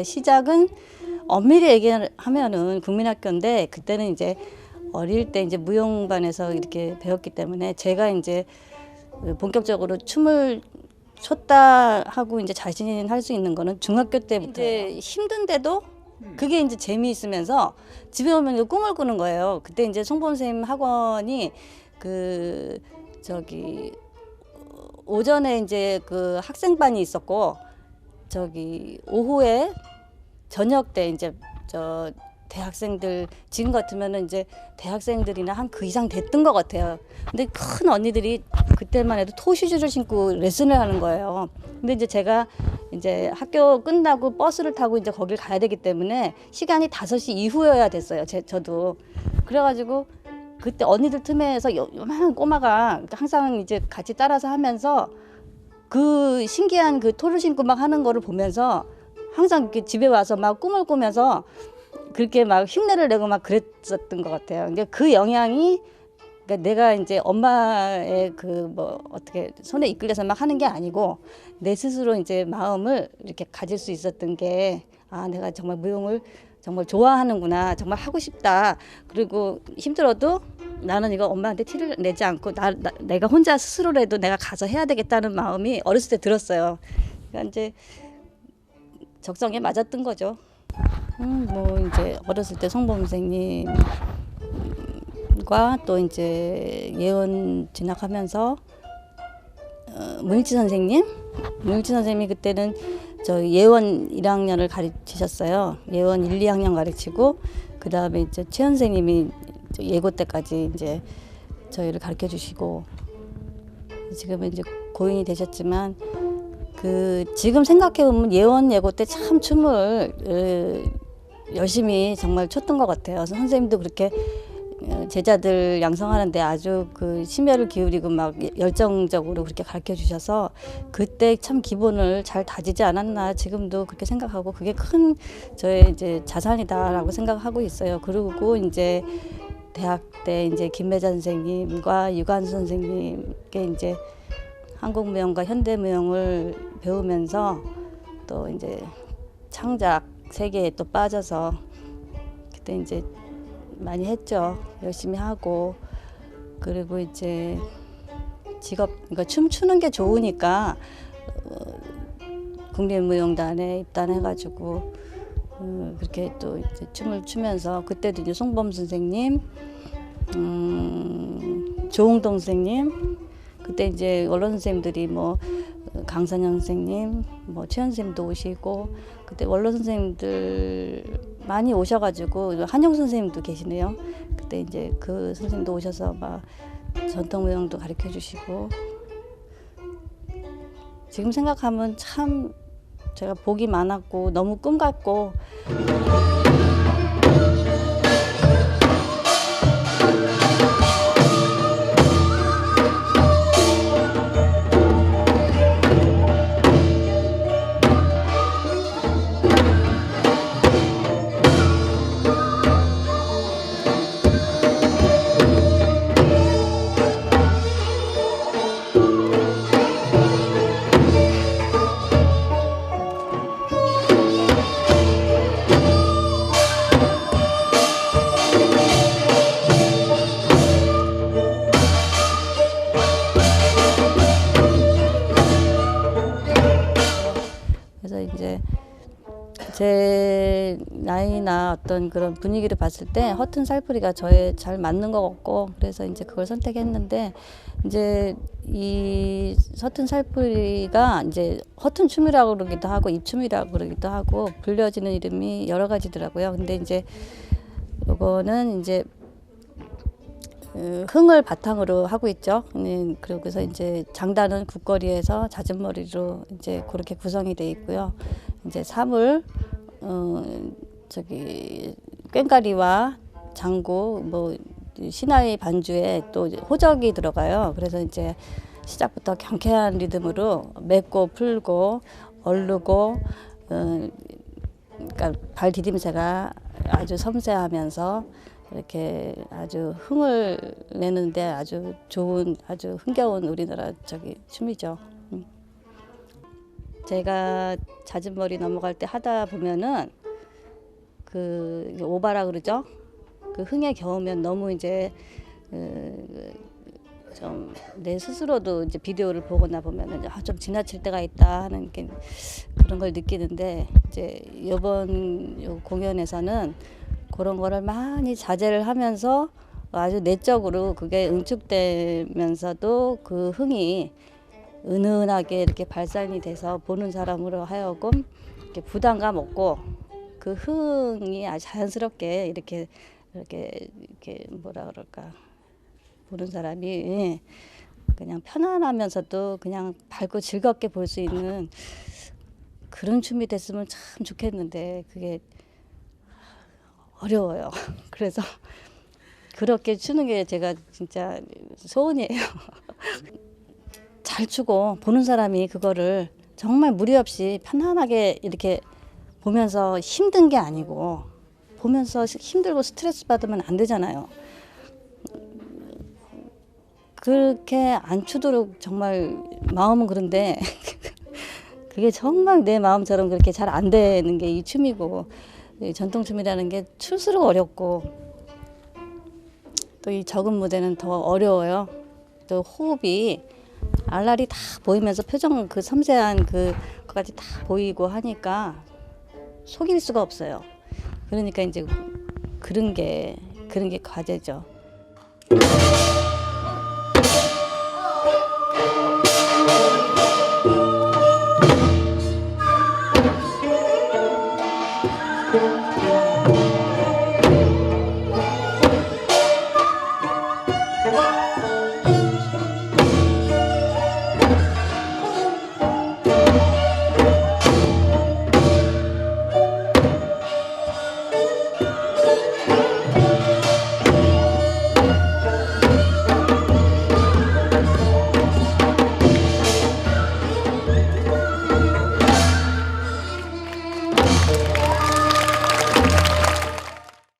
그러니까 시작은 엄밀히 얘기하면은 국민학교인데 그때는 이제 어릴 때 이제 무용반에서 이렇게 배웠기 때문에 제가 이제 본격적으로 춤을 췄다 하고 이제 자신 할 수 있는 거는 중학교 때부터 이제 힘든데도 그게 이제 재미있으면서 집에 오면 꿈을 꾸는 거예요. 그때 이제 송범 선생님 학원이 그 저기 오전에 이제 그 학생반이 있었고 저기 오후에 저녁 때 이제 저 대학생들 지금 같으면은 이제 대학생들이나 한 그 이상 됐던 것 같아요. 근데 큰 언니들이 그때만 해도 토슈즈를 신고 레슨을 하는 거예요. 근데 이제 제가 이제 학교 끝나고 버스를 타고 이제 거길 가야 되기 때문에 시간이 5시 이후여야 됐어요. 제, 저도. 그래가지고 그때 언니들 틈에서 요- 요만한 꼬마가 항상 이제 같이 따라서 하면서 그 신기한 그 토를 신고 막 하는 거를 보면서 항상 이렇게 집에 와서 막 꿈을 꾸면서 그렇게 막 흉내를 내고 막 그랬었던 것 같아요. 근데 그 영향이 그러니까 내가 이제 엄마의 그 뭐 어떻게 손에 이끌려서 막 하는 게 아니고 내 스스로 이제 마음을 이렇게 가질 수 있었던 게 아 내가 정말 무용을 정말 좋아하는구나 정말 하고 싶다 그리고 힘들어도 나는 이거 엄마한테 티를 내지 않고 나, 나 내가 혼자 스스로라도 내가 가서 해야 되겠다는 마음이 어렸을 때 들었어요. 그러니까 이제 적성에 맞았던 거죠. 음, 뭐 이제 어렸을 때 송범 선생님과 또 이제 예원 진학하면서 어, 문일치 선생님, 문일치 선생님이 그때는 저 예원 1학년을 가르치셨어요. 예원 1, 2학년 가르치고 그 다음에 이제 최 선생님이 예고 때까지 이제 저희를 가르쳐 주시고 지금은 이제 고인이 되셨지만 그 지금 생각해 보면 예원 예고 때 참 춤을 어, 열심히 정말 췄던 것 같아요. 선생님도 그렇게 어, 제자들 양성하는데 아주 그 심혈을 기울이고 막 열정적으로 그렇게 가르쳐 주셔서 그때 참 기본을 잘 다지지 않았나 지금도 그렇게 생각하고 그게 큰 저의 이제 자산이다라고 생각하고 있어요. 그리고 이제 대학 때 이제 김매자 선생님과 유관수 선생님께 이제 한국 무용과 현대 무용을 배우면서 또 이제 창작 세계에 또 빠져서 그때 이제 많이 했죠. 열심히 하고 그리고 이제 직업 그러니까 춤추는 게 좋으니까 어, 국립무용단에 입단해가지고 어, 그렇게 또 이제 춤을 추면서 그때도 이제 송범 선생님, 음, 조홍동 선생님, 그때 이제 원로 선생님들이 뭐 어, 강선영 선생님, 뭐 최현 선생님도 오시고 그때 원로 선생님들 많이 오셔가지고 한영 선생님도 계시네요. 그때 이제 그 선생님도 오셔서 막 전통 무용도 가르쳐 주시고 지금 생각하면 참 제가 복이 많았고 너무 꿈 같고 제 나이나 어떤 그런 분위기를 봤을 때 허튼 살풀이가 저에 잘 맞는 것 같고 그래서 이제 그걸 선택했는데 이제 이 서튼 살풀이가 이제 허튼 춤이라고 그러기도 하고 입춤이라고 그러기도 하고 불려지는 이름이 여러 가지더라고요. 근데 이제 요거는 이제 어, 흥을 바탕으로 하고 있죠. 네, 그러고서 이제 장단은 국거리에서 잦은 머리로 이제 그렇게 구성이 돼 있고요. 이제 사물 어 저기 꽹가리와 장구 뭐 신화의 반주에 또 호적이 들어가요. 그래서 이제 시작부터 경쾌한 리듬으로 맵고 풀고 얼르고 어 그러니까 발 디딤새가 아주 섬세하면서 이렇게 아주 흥을 내는데 아주 좋은 아주 흥겨운 우리나라 저기 춤이죠. 음. 제가 잦은 머리 넘어갈 때 하다 보면은 그 오바라 그러죠. 그 흥에 겨우면 너무 이제 좀내 스스로도 이제 비디오를 보거나 보면은 아, 좀 지나칠 때가 있다 하는 게 그런 걸 느끼는데 이제 이번 요 공연에서는 그런 거를 많이 자제를 하면서 아주 내적으로 그게 응축되면서도 그 흥이 은은하게 이렇게 발산이 돼서 보는 사람으로 하여금 이렇게 부담감 없고 그 흥이 아주 자연스럽게 이렇게 이렇게 이렇게 뭐라 그럴까 보는 사람이 예, 그냥 편안하면서도 그냥 밝고 즐겁게 볼 수 있는 그런 춤이 됐으면 참 좋겠는데 그게 어려워요. 그래서 그렇게 추는 게 제가 진짜 소원이에요. 잘 추고 보는 사람이 그거를 정말 무리 없이 편안하게 이렇게 보면서 힘든 게 아니고 보면서 힘들고 스트레스 받으면 안 되잖아요. 그렇게 안 추도록 정말 마음은 그런데 그게 정말 내 마음처럼 그렇게 잘 안 되는 게 이 춤이고 이 전통춤이라는 게 출수록 어렵고 또 이 적은 무대는 더 어려워요. 또 호흡이 알알이 다 보이면서 표정 그 섬세한 그 것까지 다 보이고 하니까 속일 수가 없어요. 그러니까 이제 그런 게 그런 게 과제죠.